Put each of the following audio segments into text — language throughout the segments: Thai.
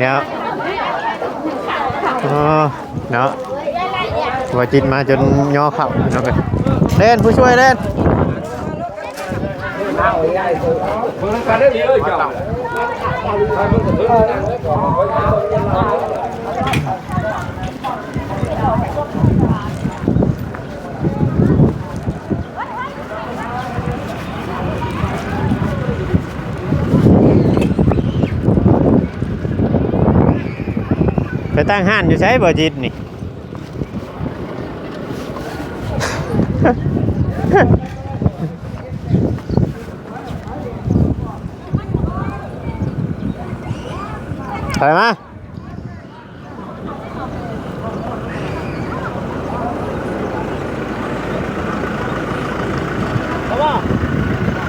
เนาะเนาะว่าจิตมาจนย่อเข่าเนาะกันเล่นผู้ช่วยเล่นเลยจ้ะ ไป ตั้งห้านอยู่ใช้บ่จิตนี่ถอยมา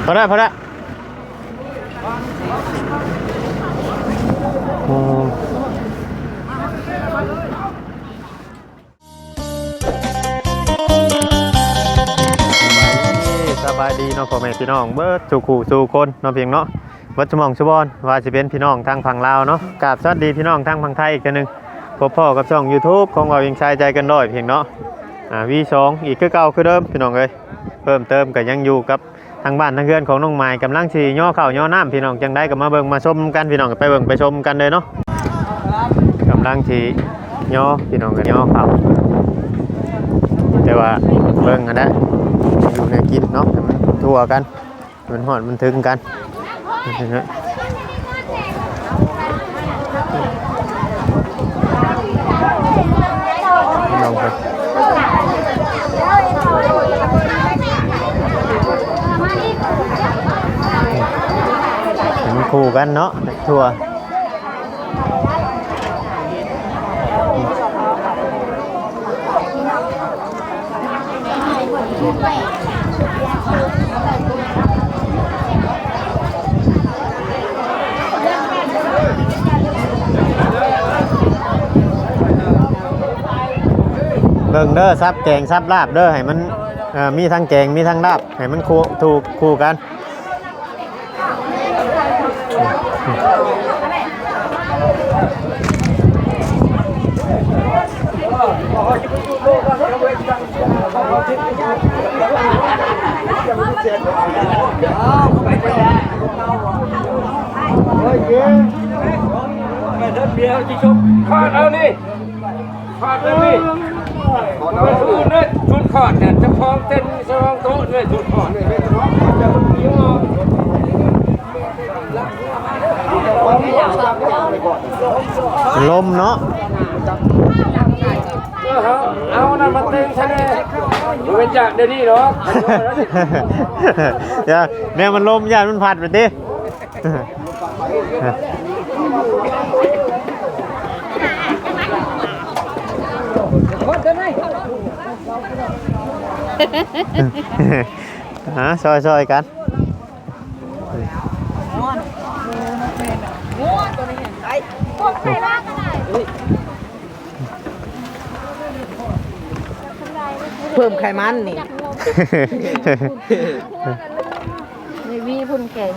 พอได้พอได้ สบายดีเนาะพ่อแม่พี่น้องเบิร์ดสู่ขู่สู่คนเนาะเพียงเนาะวัดสมองชุบอนว่าจะเป็นพี่น้องทางฝั่งลาวเนาะกราบสวัสดีพี่น้องทางฝั่งไทยอีกเทื่อหนึงพบพ่อกับช่อง YouTube ของเราเองชายใจกันด้อยเพียงเนาะอ่าวีสองอีกคือเก่าคือเดิมพี่น้องเอ้ยเพิ่มเติมก็ยังอยู่กับทางบ้านทางเพื่อนของน้องไม้กำลังสีย่อเข่าย่อน้ำพี่น้องจังได้ก็มาเบิ่งมาชมกันพี่น้องไปเบิ่งไปชมกันเลยเนาะกำลังสีย่อพี่น้องกันย่อเข่าแต่ว่าเบิ่งกันได้ กินเนาะให้มันทั่วกันให้มันหอดมันถึงกันนี่นะพี่น้องไปให้มันคู่กันเนาะทั่ว เบิ่งเด้อซับแกงซับลาบเด้อให้มันเอ่อมีทั้งแกงมีทั้งลาบให้มันคู่ถูกคู่กันเบียร์ที่ชมขาดเอานี่ ขาดเอานี่มันคือเนี่ยชุดขาดเนี่ยจะพร้อมเต้นสว่างโต๊ะเนี่ยชุดขาดเนี่ยจะยิ้มออกลมเนาะเอาเอานั่นมาเต้นซะแน่ดูเป็นจากเดี๋ยวนี้เนาะอย่าแม่มันลมอย่ามันพัดไปดิ ฮะซอยซอยกัน เพิ่มไขมันนี่มีวีพุ่นแกง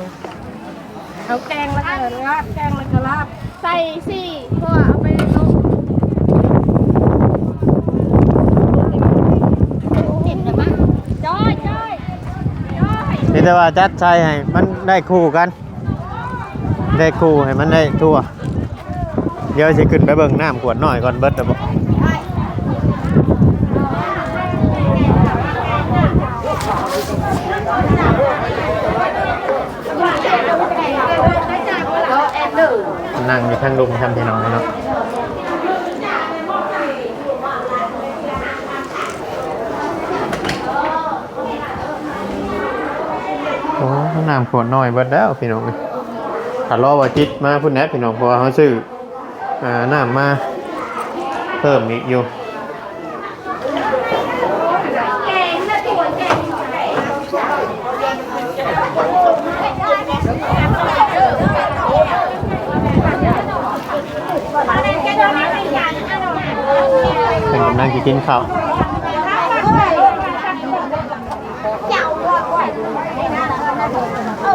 เอาแกงแล้วก็ลาบแกงแล้วก็ลาบใส่สิเพราะว่าเอาไปต้มเห็นไหมจ้อยจ้อยจ้อย นี่ แต่ว่าจัดใช่ให้มันได้คู่กัน ได้คู่ให้มันได้ทั่ว เดี๋ยวจะขึ้นไปเบิ่งน้ำขวดหน่อยก่อนเบิดแต่บอกนั่งอยู่ข้างลุมทำพี่น้องเนาะ โอ้น้ำขวดน้อยเบิดแล้วพี่น้องเอ้ยถ้ารอว่าจิตมาพุ่นแหนพี่น้องเพราะว่าเขาซื้ออ่าน้ำมาเพิ่มอีกอยู่เป็นกำลังจะกินข้าว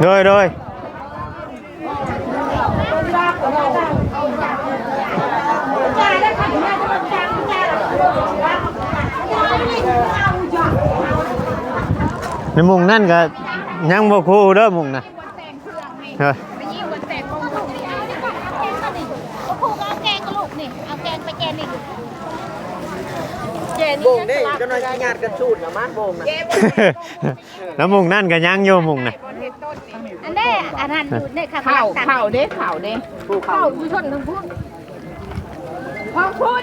rồi rồi. ในมุงนั่นก็ยังบ่คู่เด้อมุงนะเฮ้ยไปยิ่งกว่าแตกกองลูกนี่เอาดีกว่าเอาแกงก็ดิเอาคู่ก็เอาแกงก็ลูกนี่เอาแกงไปแกงนี่แกงโบนี่งนี่เจ้าหน้าที่ญาติกันชูดนะมาโบงนะแล้วมุงนั่นก็ยังอยู่มุงนะอันนี้อันนั้นอยู่ในข้าวข่าวข่าวเด้ข่าวเด้ข้าวอยู่ชนทั้งพูดพอพูด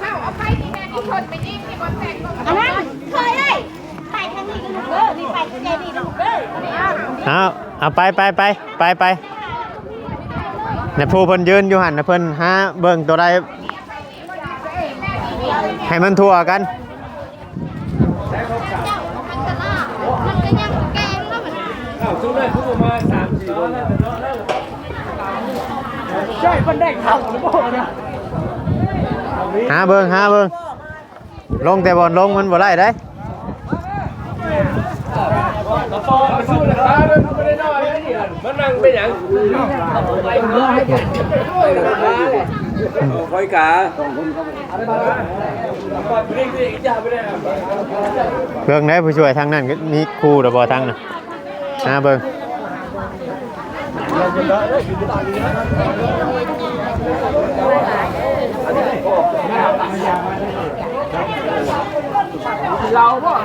ข่าวเอาไปนี่นะที่ชนไปยิงที่บนแตกก็อันนั้นเคยเลยไปทางนี้กันลูกเด้ เอาเอาไปไปไปไปไปเนี่ยผู้เพิ่นยืนอยู่หันนะเพิ่นหาเบิ่งตัวใดให้มันทั่วกันเจ้ามันก็ล่มันก็ยังแกงแล้วมันอ้าวเลยทุกประมาณสามสี่คนหาเบิ่งหาเบิ่งลงแต่บอลลงมันบ่ได้ได้ มา สู้ราคาด้วยไม่ได้น้อยนะนี่มันนั่งเป็นอย่างคอยกาเรียกเรียกจ่าไม่ได้เบิ่งได้ผู้ช่วยทางนั้นก็มีครูหรือบ่ทางน่ะหาเบิ่ง เราบ่อ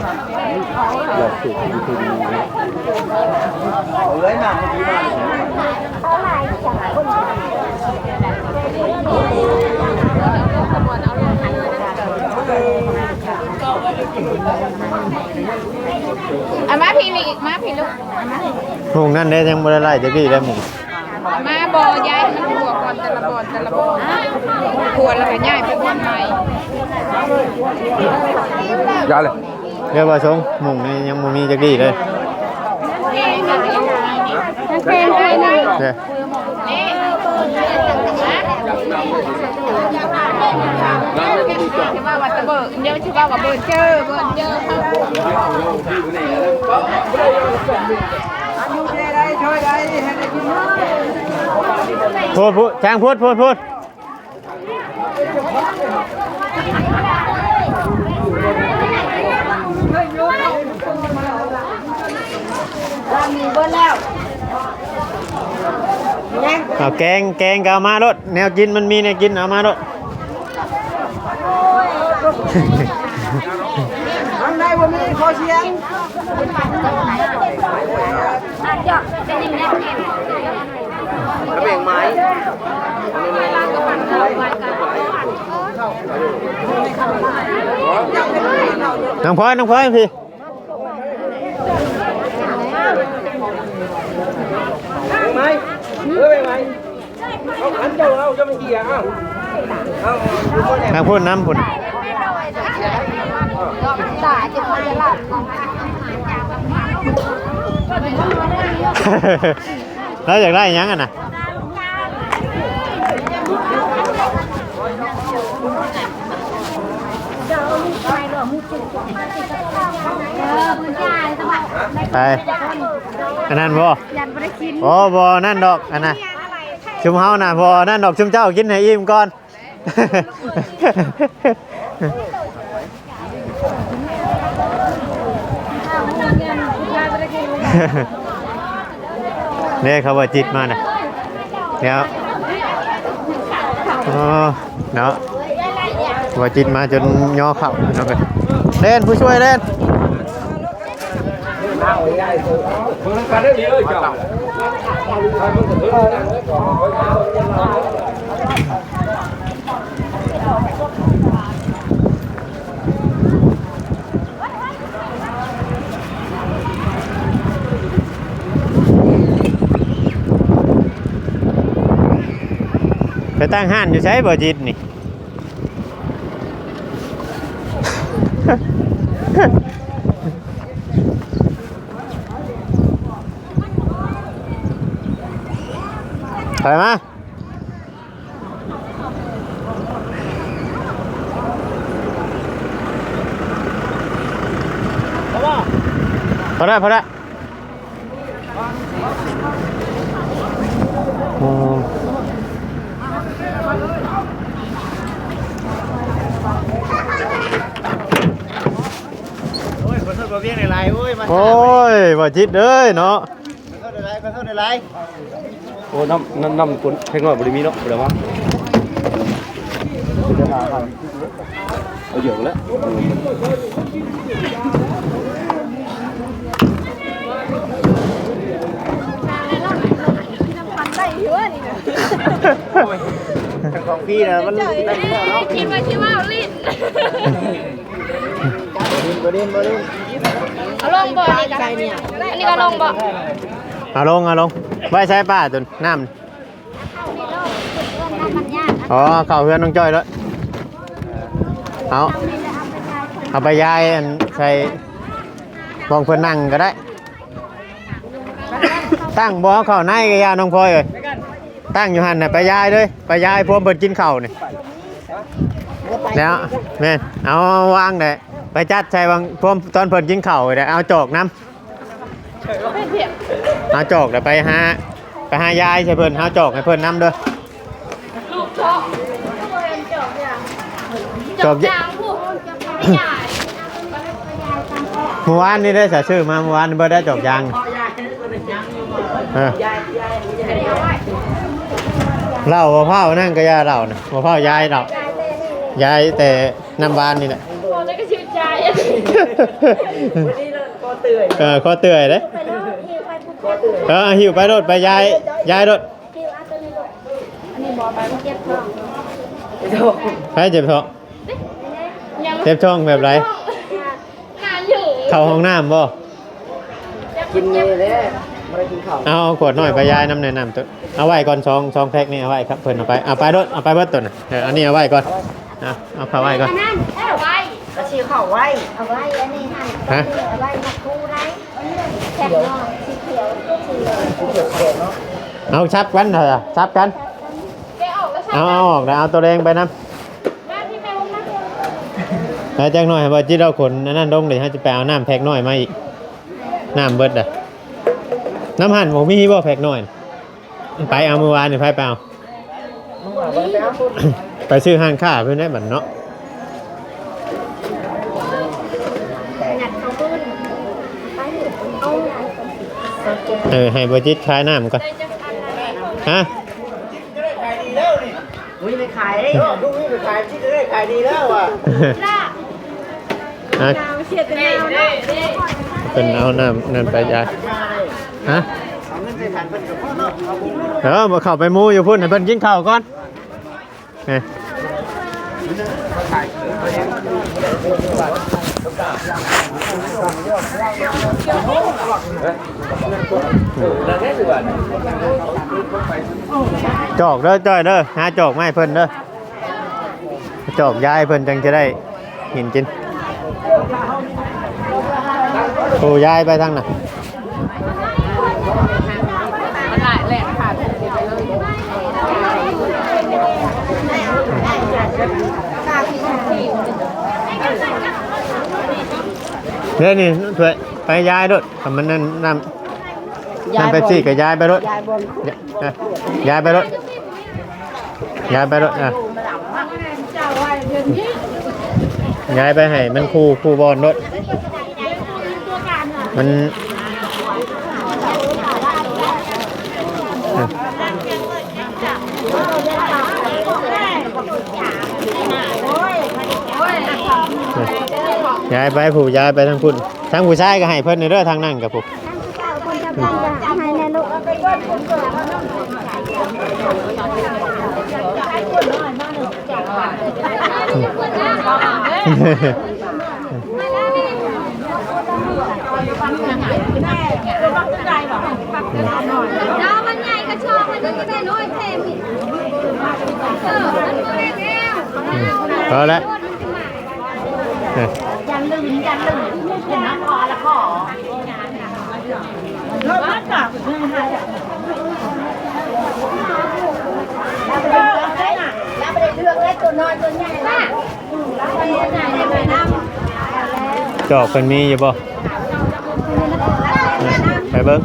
ามาพี่ลีกมาพี่ลูกมุงนั่นได้ยังบ่ได้ไล่จักดีได้หมุงมาบ่อย้ายมันหัวก่อนแต่ละบ่อแต่ละบ่อขวดแล้วก็ย้ายไปบ่อนใหม่ ยาเลยเรียกว่าสงมุงนี่ยังบ่มีจักดีเลยเพลงได้เลยเด้อที่ว่าวัดตะเบิกเดี๋ยวที่ว่าว่าเบิร์เจอเบิร์เจอพูดพูดช้างพูดพูดพูด เบิ้ลแล้วแย่งเอาแกงแกงก็เอามารถแนวกินมันมีแนวกินเอามารถทางใดบ่มีขอเสียงอะเจ้าจะยิงแน่แน่กระเบงไม้ น้องพลอยน้องพลอยพี่ไหมเออไหมเอาขันเจ้าเอาจะไม่เกี่ยเอาเอาทางพูดน้ำพูดตาจะมาหลับแล้วอยากได้หยังอะนะ เออคุณยายสวัสดี ไปอันนั้นบ่ยันไม่ได้กินอ๋อบ่นั่นดอกอันน่ะชุมเฮาน่ะบ่นั่นดอกชุมเจ้ากินให้อิ่มก่อนข้าวเงินคุณยายไม่ได้กินเนี่ยเขาว่าจิตมาน่ะเดี๋ยวอ๋อเนาะ ว่าจิตมาจนย่อเข่าเนาะกันเล่นผู้ช่วยเล่นไปตั้งห้านอยู่ใช้บ่จิตนี่ ไปมาพอได้พอได้ อืม โอ้ยขอโทษ บ่เวียงหลายๆโอ้ยมาโอ้ยบ่จิตเอ้ยเนาะขอโทษหลายๆขอโทษหลายโอ้น้ำน้ำน้ำคนเพ่งน้อยบริมีเนาะเดี๋ยวว่าเอาเยอะแล้วมันได้เยอะนี่นะๆของพี่นะมันได้แล้วเนาะคิดว่าคิดว่าลิ้นบ่ดินบ่ดิน เอาลงบ่อนี่กันอันนี้ก็ลงบ่อเอาลงเอาลงไว้ใช้ป้าจนน้ำอ๋อเข้าเพื่อนน้องจ้อยแล้วเอาเอาไปยายอันใส่มองเพื่อนนั่งก็ได้ ตั้งบ่เอาเข้าในกับยาน้องพลอยเลยตั้งอยู่หันน่ะไปยายเลยไปยายพวกเบิดกินข้าวนี่แล้วแม่นเอาวางได้ ไปจัดใส่วางพวกตอนเพิ่นกินข้าวได้เอาจอกน้ำหาจอกเดี๋ยวไปหาไปหายายใช่เพิ่นหาจอกให้เพิ่นนำเด้อลูกชอบจบยางผู้ไม่ใหญ่เมื่อวานนี่ได้สะชื่อมาเมื่อวานนี่บ่ได้จอกยางเออเหล้าบ่เผานั่นก็ยาเหล้านะบ่เผายายเหล้ายายแต่น้ำบานนี่แหละโอ้ยก็ชื่น ใจเออขอเตื่อยเด้เออหิวไปรถไปยายยายรถไปเจ็บท้องยังเจ็บท้องแบบไรงานอยู่เข้าห้องน้ำบ่กินนี่แหละบ่ได้กินข้าวเอาขวดหน่อยไปยายน้ำแนะนำตัวเอาไว้ก่อนซองซองแพ็คนี่เอาไว้ครับเพิ่นเอาไปเอาไปรถเอาไปเบิดตัวน่ะเอออันนี้เอาไว้ก่อนเอาเอาเข้าไว้ก่อนนั่นเอาไว้ ก็สิเข้าไว้เอาไว้อันนี้ให้ฮะ เอาไว้มาคูไรแข็งนอนสีเขียวสีเหลืองเอาชับกันเถอะชับกัน แกออกแล้วใช่เอาเอาออกแล้วเอาตัวแดงไปน้แม่ที่แม่ลงนั่งำแล้วจักหน่อยบ่จิตเราขนอันนั่นลงเดี๋ยวเราจะไปเอาน้ำแพ็คหน่อยมาอีกน้ำเบิดอะน้ำหั่นผมมีบ่แพ็คหน่อย ไปเอาเมื่อวานนี่ไปไปเอาไปซื้อห้างค้าเพื่อนได้บัดเนาะ หนักเขาขึ้นไปเอาไหน เออให้บจิตขายน้ำก่อนฮะขายดีแล้วนี่มึงไปขายได้เหรอลูกนี่ไปขายที่ได้ขายดีแล้วอะล่ะฮะนาวเสียแต่นาวเนาะเป็นเอาน้ำนั่นไปยายฮะเอาเงินใส่ฐานเพิ่นกับพ่อเนาะเอาบุญเออมาเข้าไปหมูอยู่พุ่นให้เพิ่นกินข้าวก่อนเอ้ย จอกเด้อจ้อยเด้อหาจอกไมาให้เพิ่นเด้อจอกย้ายเพิ่นจังจะได้เห็นกินโอ้ย้ายไปทางน่ะมันหลายแหละค่ะถูกไปเลย เดี๋ยวนี่ช่วยไปยายด้วยทำมันนั่นน้ำน้ำเป๊ปซี่กับยายไปรถยายบนเอ้ยยายไปรถยายไปรถอะยายไปให้มันคู่คู่บอลรถมัน ยายไปผู้ยายไปทางพุ่นทางผู้ชายก็ให้เพิ่นในเรื่องทางนั่งกับผู้คนจะเป็นจะให้แน่ลูกดาวมันใหญ่ก็ชอบมันก็ได้น้อยแทมเออมันก็ได้แก้วพอแล้วเอ้ยยัน ลืมยันลืมเห็นน้ำพอละขอแล้วไปเลือกได้ตัวน้อยตัวใหญ่ละแล้วไปไหนไปน้ำจอกเป็นมีอยู่บ่ไปเบิ้ง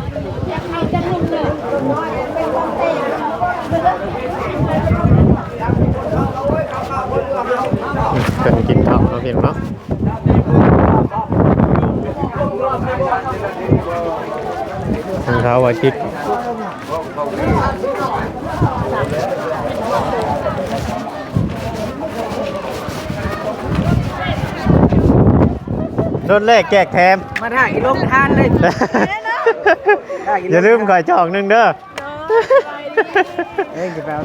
เป็นกินข้าวเนาะพี่น้องเนาะ ทางเขาว่าจิตรถแรกแจกแถม มาถ่ายลงทานเลย อย่าลืมก่อยจอกหนึ่งเด้อเอ้ยจะไปเอา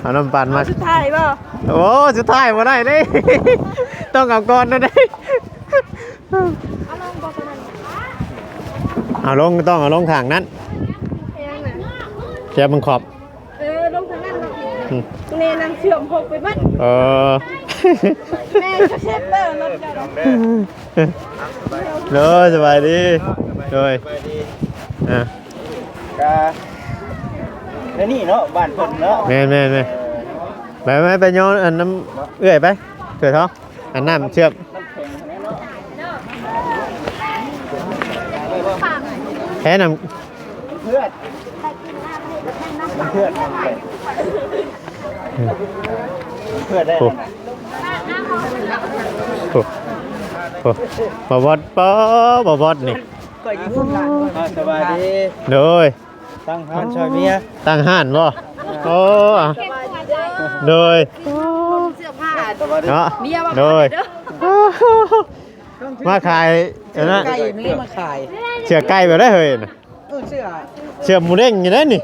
เอาน้ำปั่นมา สุดท้ายป่ะโอ้สุดท้ายมาได้เลย ต้องเอาก่อนนะได้ เอาลงต้องเอาลงทางนั้นยังน่ะเจ้ามึงขอบ เออลงทางนั้นเนาะอืมเนนางเชื่อมหกไปบัดเออแม่จะเช็ดเตอร์รถเจ้าดอกเลยสบายดีเลยอะกาแล้วนี่เนาะบ้านเพิ่นเนาะแม่แม่แม่ไปไปไปย้อนอันน้ำเอื้อยไปเกิดท้องอันน้ำเชื่อม แค่น้ำเพื่อนเพื่อนเพื่อนได้โอ้โหโอ้บอบอดป๊อบอบอดนี่ก็ยิ้มหลานสบายดีโดยตั้งพันช่วยเมียตั้งห้านบ่โอ้โดยเสื้อผ้าสบายดีเนาะโดย มาขายอันนั้นไก่มีมาขายเชือกไก่ไปได้เฮ้ยน่ะเออเสื้อเชือกหมูเด้งอยู่ได้นี่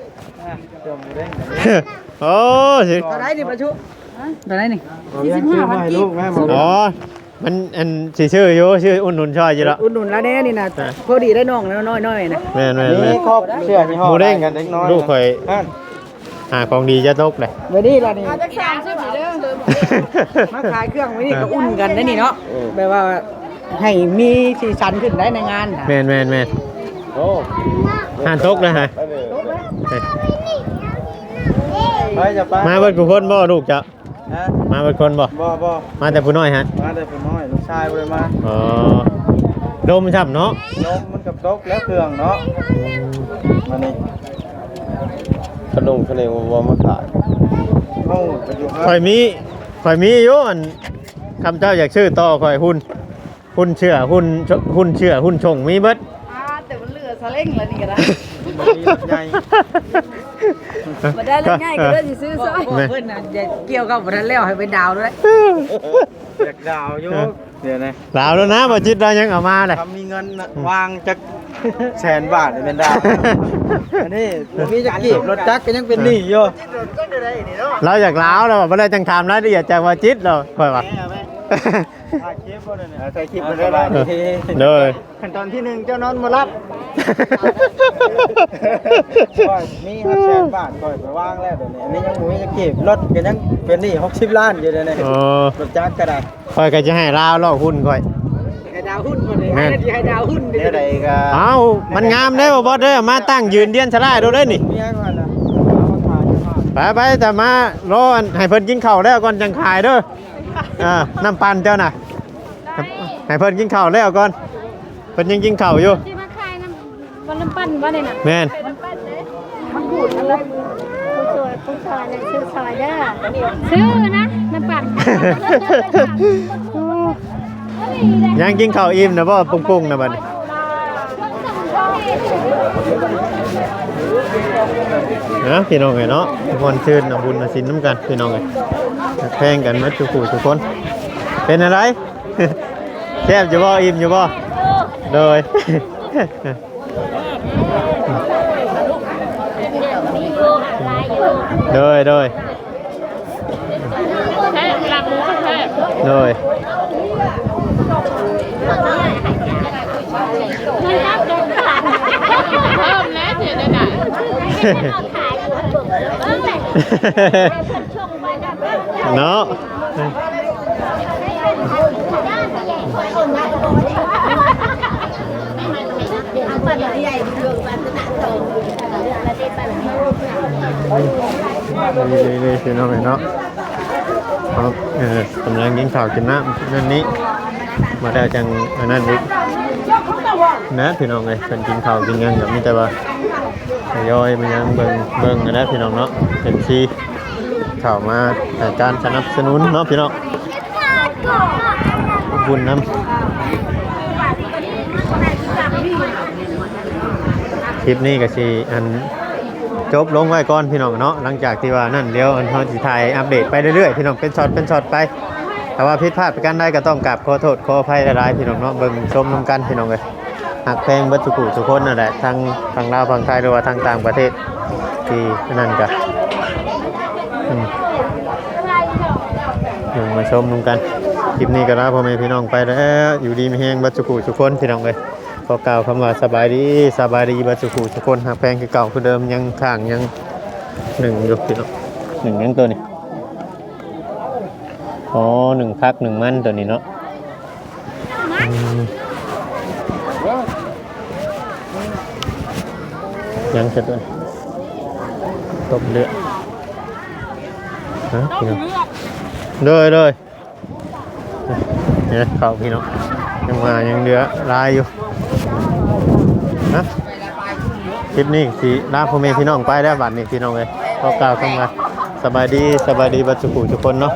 เสื้อหมูเด้งโอ้สิตอนไหนนี่ประชุตอนไหนนี่สี่สิบห้าพันกีบแม่บอกอ๋อมันอันสิชื่ออยู่ชื่ออุ่นหนุนช่อยอยู่แล้วอุดหนุนแล้วเนี่ยนี่นะพอดีได้น้องแล้วน้อยๆนะแม่นแม่นแม่นี่นครอบเสื้อที่หห่อมูเด้งกันเล็กน้อยลูกข่อยนั่นหาของดีจะตกเลยเดี๋ยวนี้ล่ะนี่จะสามสิบเด้อมาขายเครื่องไว้นี่ก็อุ่นกันได้นี่เนาะแบบว่า ให้มีสีสันขึ้นได้ในงานนะแม่นแม่นแม่นโอ้หานตกเลยฮะไปจะไปมาเบิดกูคนบ่ลูกจ้ะฮะมาเบิดคนบ่บ่บ่มาแต่ผู้น้อยฮะมาแต่ผมน้อยลูกชายบ่ไปมาอ๋อดมช้ำเนาะนมมันกับตกแล้วเครื่องเนาะมานี่ขนมขนมวอมาขายเอ้าไปอยู่คข่รัอบยมีข่อยมีอยู่อันคำเจ้าอยากชื่อต่อข่อยหุ้น หุ้นเชื่อหุ้นชหุ้นเชื่อหุ้นชงมีเบิดอ่าแต่มันเหลือซาเล้งแล้วนี่ก็ได้มีรถใหญ่มาได้แล้วง่ายก็ได้สิซื้อซอยแม่เพิ่นน่ะอย่าเกี่ยวกับบ่ทันแล้วให้เป็นดาวด้วยอยากดาวอยู่เดี๋ยวนะลาวแล้วนะบ่จิตเรายังเอามาเลยทำมีเงินน่ะวางจักแสนบาทนี่เป็นดาวอันนี้บ่มีจักกีบรถจักรก็ยังเป็นหนี้อยู่เราอยากลาวแล้วบ่ได้จังถามรายละเอียดจากว่าจิตเราค่อยว่า ถ่ายคลิปบ่ได้เนี่ยถ่ายคลิปบ่ได้ได้เลย ขั้นตอนที่หนึ่งเจ้านอนมารับว่ามีห้าแสนบาทก่อยไปวางแล้วเดี๋ยวนี้อันนี้ยังบ่มีจักกีบรถก็ยังเป็นหนี้60ล้านอยู่เดี๋ยวนี้โอ้รถจักรก็ได้ค่อยก็จะให้ลาวลอกหุ้นค่อยให้ดาวหุ้นบ่ได้แม่นให้ดาวหุ้นเดี๋ยวใดก็เอ้ามันงามเด้บ่บ่เด้อมาตั้งยืนเดียนชะลาดูเด้อนี่เมียก่อนนะเอามาขายอยู่บ้านไปไปแต่มารออันให้เพิ่นกินข้าวแล้วก่อนจังขายเด้อ อ่าน้ำปั่นเจ้าน่ะให้เพิ่นกินข้าวแล้วก่อนเพิ่นยังกินข้าวอยู่ที่มาขายน้ำวันน้ำปั้นว่าเนี่ยนะแม่นมันขูดอะไรผู้ช่วยผู้ช่วยเนี่ยชื่อซอยเด้อซื้อนะน้ำปั้นยังกินข้าวอิ่มนะบ่ปุ้งๆนะบัดนี้ นะพี่น้องเอ้ยเนาะทุกคนชื่นน้ำบุญน้ำสินน้ำกันพี่น้องเอ้ยแพงกันหมาทุกผู้ทุกคน เป็นอะไรแซ่บอยู่บ่อิ่มอยู่บ่โดยโดยโดยแค่หลักหมูก็แค่โดยเพิ่มแล้วเสียได้ไหน เนาะดีๆๆพี่น้องเอ้ยเนาะครับเออกำลังกินข้าวกินน้ำนั่นนี้ มาได้จังอันนั้นอีกนะพี่น้องเอ้ยเป็นกินข้าวกินหยังกับมีแต่ว่า ทยอยมายังเบิ่งเบิ่งกันนะพี่น้องเนาะเป็นที่เข้ามาให้การสนับสนุนเนาะพี่น้องขอบคุญน้ำคลิปนี้ก็สิอันจบลงไว้ก่อนพี่น้องเนาะหลังจากที่ว่านั่นเดี๋ยวอันเขาสิถ่ายอัปเดตไปเรื่อยๆพี่น้องเป็นช็อตเป็นช็อตไป แต่ว่าผิดพลาดไปกันได้ก็ต้องกราบขอโทษขออภัยหลายๆพี่น้องเนาะเบิ่งชมนํกันพี่น้องเลย หักแพงเบัตถุกุทุกคนนั่นแหละทั้งทางลาวทางไทยหรือว่าทางต่างประเทศที่นั่นกันอืมลงมาชมนุกันคลิปนี้ก็ลาพ่อแม่พี่น้องไปแล้วอยู่ดีไมีแห้งบัตถุกุทุกคนพี่น้องเลยขอกล่าวคำว่าสบายดีสบายดีบัตถุกุทุกคนหักแพงคือเก่าคือเดิมยังข้างยังหนึ่งยู่พี่น้องหนึ่งยังตัวนี้อ๋อหนึ่งพักหนึ่งมั่นตัวนี้เนาะ ยังเสร็จเลยตบเลือดฮะพี่น้องเลยเลยเนี่ยเขาพี่น้องยังมายังเหลือลายอยู่ฮะคลิปนี้สีลาพ่อแม่พี่น้องไปแล้วบัดนี้พี่น้องเลยก็กล่าวเข้ามาสบายดีสบายดีบัดสุขุทุกคนเนาะ